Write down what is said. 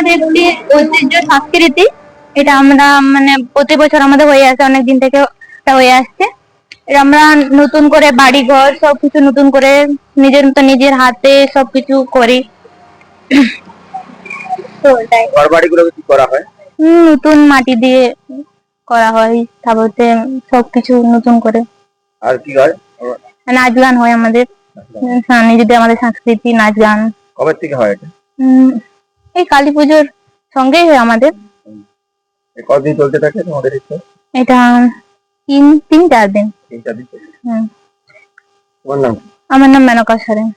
আমাদের একটি ঐতিহ্য সংস্কৃতি এটা আমরা মানে প্রতি বছর আমাদের হয়ে আসে অনেক দিন থেকে হয়ে আসছে। এটা আমরা নতুন করে বাড়ি ঘর সবকিছু নতুন করে নিজের মতো নিজের হাতে সবকিছু করি। ঘর বাড়িগুলোকে কি করা হয়? নতুন মাটি দিয়ে করা হয় তারপরে সবকিছু নতুন করে। আর কি হয়? নাচ গান হয় আমাদের। হ্যাঁ, নিজেদের আমাদের সংস্কৃতি নাচ গান। কবে থেকে হয় এটা? এই কালী পুজোর সঙ্গেই হয় আমাদের। কদিন চলতে থাকে তোমাদের এটা তিন তিন চার দিন। তিন চার দিন চলতে। তোমার নাম? আমার নাম মেনকা সরেন।